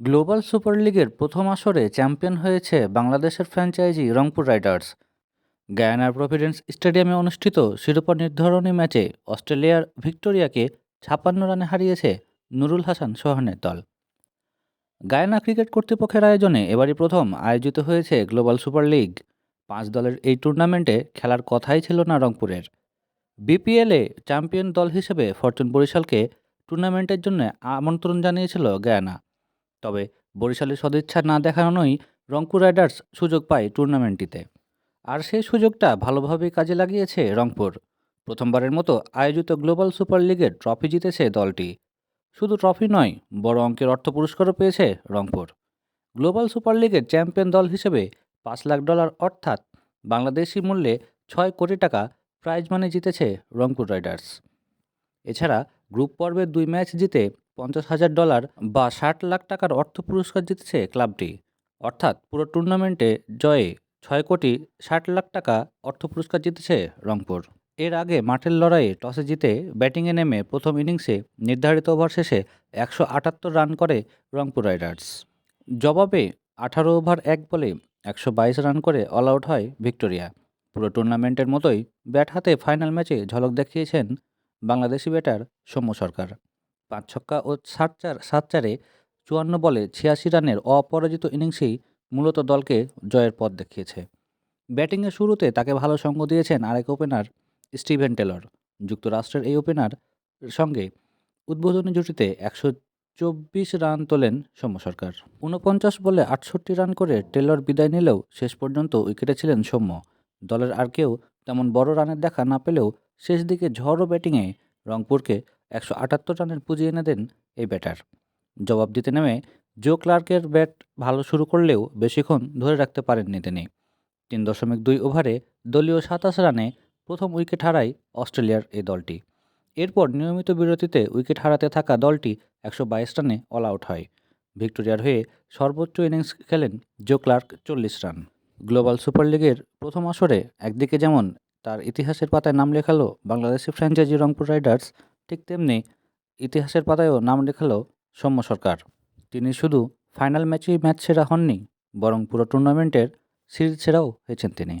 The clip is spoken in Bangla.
গ্লোবাল সুপার লিগের প্রথম আসরে চ্যাম্পিয়ন হয়েছে বাংলাদেশের ফ্র্যাঞ্চাইজি রংপুর রাইডার্স। গায়ানার প্রভিডেন্স স্টেডিয়ামে অনুষ্ঠিত শিরোপা নির্ধারণী ম্যাচে অস্ট্রেলিয়ার ভিক্টোরিয়াকে ছাপ্পান্ন রানে হারিয়েছে নুরুল হাসান সোহানের দল। গায়ানা ক্রিকেট কর্তৃপক্ষের আয়োজনে এবারই প্রথম আয়োজিত হয়েছে গ্লোবাল সুপার লিগ। পাঁচ দলের এই টুর্নামেন্টে খেলার কথাই ছিল না রংপুরের। বিপিএলে চ্যাম্পিয়ন দল হিসেবে ফরচুন বরিশালকে টুর্নামেন্টের জন্য আমন্ত্রণ জানিয়েছিল গায়ানা। তবে বরিশালের সদিচ্ছা না দেখানোই রংপুর রাইডার্স সুযোগ পায় টুর্নামেন্টটিতে। আর সেই সুযোগটা ভালোভাবেই কাজে লাগিয়েছে রংপুর। প্রথমবারের মতো আয়োজিত গ্লোবাল সুপার লিগের ট্রফি জিতেছে দলটি। শুধু ট্রফি নয়, বড় অঙ্কের অর্থ পুরস্কারও পেয়েছে রংপুর। গ্লোবাল সুপার লিগের চ্যাম্পিয়ন দল হিসেবে পাঁচ লাখ ডলার অর্থাৎ বাংলাদেশি মূল্যে ছয় কোটি টাকা প্রাইজ মানি জিতেছে রংপুর রাইডার্স। এছাড়া গ্রুপ পর্বের দুই ম্যাচ জিতে পঞ্চাশ হাজার ডলার বা ষাট লাখ টাকার অর্থ পুরস্কার জিতেছে ক্লাবটি। অর্থাৎ পুরো টুর্নামেন্টে জয়ে ছয় কোটি ষাট লাখ টাকা অর্থ পুরস্কার জিতেছে রংপুর। এর আগে মাঠের লড়াইয়ে টসে জিতে ব্যাটিংয়ে নেমে প্রথম ইনিংসে নির্ধারিত ওভার শেষে একশো আটাত্তর রান করে রংপুর রাইডার্স। জবাবে আঠারো ওভার এক বলে একশো বাইশ রান করে অল আউট হয় ভিক্টোরিয়া। পুরো টুর্নামেন্টের মতোই ব্যাট হাতে ফাইনাল ম্যাচে ঝলক দেখিয়েছেন বাংলাদেশি ব্যাটার সৌম্য সরকার। পাঁচ ছক্কা ও সাত চার, সাত চারে চুয়ান্ন বলে ছিয়াশি রানের অপরাজিত ইনিংসেই মূলত দলকে জয়ের পথ দেখিয়েছে। ব্যাটিংয়ের শুরুতে তাকে ভালো সঙ্গ দিয়েছেন আরেক ওপেনার স্টিভেন টেলর। যুক্তরাষ্ট্রের এই ওপেনার সঙ্গে উদ্বোধনী জুটিতে একশো চব্বিশ রান তোলেন সৌম্য সরকার। ঊনপঞ্চাশ বলে আটষট্টি রান করে টেলর বিদায় নিলেও শেষ পর্যন্ত উইকেটে ছিলেন সৌম্য। দলের আর কেউ তেমন বড় রানের দেখা না পেলেও শেষ দিকে ঝড়ো ব্যাটিংয়ে রংপুরকে একশো আটাত্তর রানের পুঁজি এনে দেন এই ব্যাটার। জবাব দিতে নেমে জো ক্লার্কের ব্যাট ভালো শুরু করলেও বেশিক্ষণ ধরে রাখতে পারেননি তিনি। তিন দশমিক দুই ওভারে দলীয় সাতাশ রানে প্রথম উইকেট হারায় অস্ট্রেলিয়ার এই দলটি। এরপর নিয়মিত বিরতিতে উইকেট হারাতে থাকা দলটি একশো বাইশ রানে অল আউট হয়। ভিক্টোরিয়ার হয়ে সর্বোচ্চ ইনিংস খেলেন জো ক্লার্ক চল্লিশ রান। গ্লোবাল সুপার লিগের প্রথম আসরে একদিকে যেমন তার ইতিহাসের পাতায় নাম লেখালো বাংলাদেশি ফ্র্যাঞ্চাইজি রংপুর রাইডার্স ঠিক তেমনি ইতিহাসের পাতায়ও নাম লেখালো সৌম্য সরকার। তিনি শুধু ফাইনাল ম্যাচেই ম্যাচ সেরা হননি, বরং পুরো টুর্নামেন্টের সিরিজ সেরাও হয়েছেন তিনি।